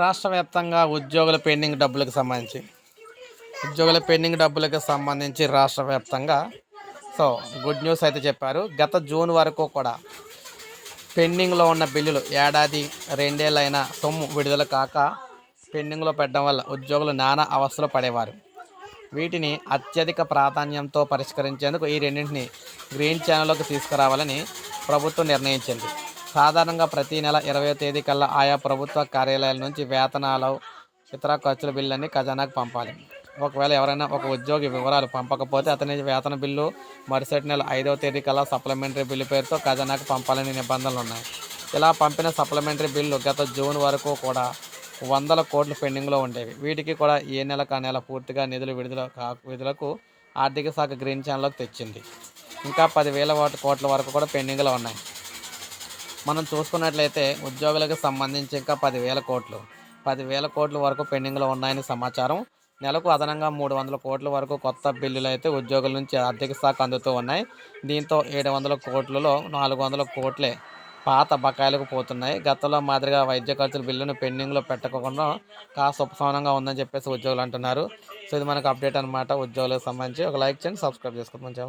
రాష్ట్ర వ్యాప్తంగా ఉద్యోగుల పెండింగ్ డబ్బులకు సంబంధించి ఉద్యోగుల పెండింగ్ డబ్బులకు సంబంధించి రాష్ట్ర వ్యాప్తంగా. సో గుడ్ న్యూస్ అయితే చెప్పారు. గత జూన్ వరకు కూడా పెండింగ్లో ఉన్న బిల్లులు ఏడాది రెండేళ్ళైన సొమ్ము విడుదల కాక పెండింగ్లో పెట్టడం వల్ల ఉద్యోగులు నానా అవస్థలు పడేవారు. వీటిని అత్యధిక ప్రాధాన్యంతో పరిష్కరించేందుకు ఈ రెండింటిని గ్రీన్ ఛానల్లోకి తీసుకురావాలని ప్రభుత్వం నిర్ణయించింది. సాధారణంగా ప్రతి నెల ఇరవై తేదీ కల్లా ఆయా ప్రభుత్వ కార్యాలయాల నుంచి వేతనాలు ఇతర ఖర్చుల బిల్లుని ఖజానాకు పంపాలి. ఒకవేళ ఎవరైనా ఒక ఉద్యోగి వివరాలు పంపకపోతే అతని వేతన బిల్లు మరుసటి నెల ఐదవ తేదీ కల్లా సప్లిమెంటరీ బిల్లు పేరుతో ఖజానాకు పంపాలని నిబంధనలు ఉన్నాయి. ఇలా పంపిన సప్లిమెంటరీ బిల్లు గత జూన్ వరకు కూడా వందల కోట్లు పెండింగ్లో ఉండేవి. వీటికి కూడా ఏ నెల కా నెల పూర్తిగా నిధులు విడుదల విధులకు ఆర్థిక శాఖ గ్రీన్ ఛానల్లోకి తెచ్చింది. ఇంకా పదివేల వాటి కోట్ల వరకు కూడా పెండింగ్లో ఉన్నాయి. మనం చూసుకున్నట్లయితే ఉద్యోగులకు సంబంధించి ఇంకా పదివేల కోట్లు. పదివేల కోట్ల వరకు పెండింగ్లో ఉన్నాయని సమాచారం. నెలకు అదనంగా మూడు వందల కోట్ల వరకు కొత్త బిల్లులు అయితే ఉద్యోగుల నుంచి ఆర్థిక శాఖ అందుతూ ఉన్నాయి. దీంతో ఏడు వందల కోట్లలో నాలుగు వందల కోట్లే పాత బకాయిలకు పోతున్నాయి. గతంలో మాదిరిగా వైద్య ఖర్చుల బిల్లును పెండింగ్లో పెట్టకుండా కాస్త ఉపశమనంగా ఉందని చెప్పేసి ఉద్యోగులు అంటున్నారు. సో ఇది మనకు అప్డేట్ అనమాట ఉద్యోగులకు సంబంధించి ఒక లైక్ చేయండి సబ్స్క్రైబ్ చేసుకోండి. మంచి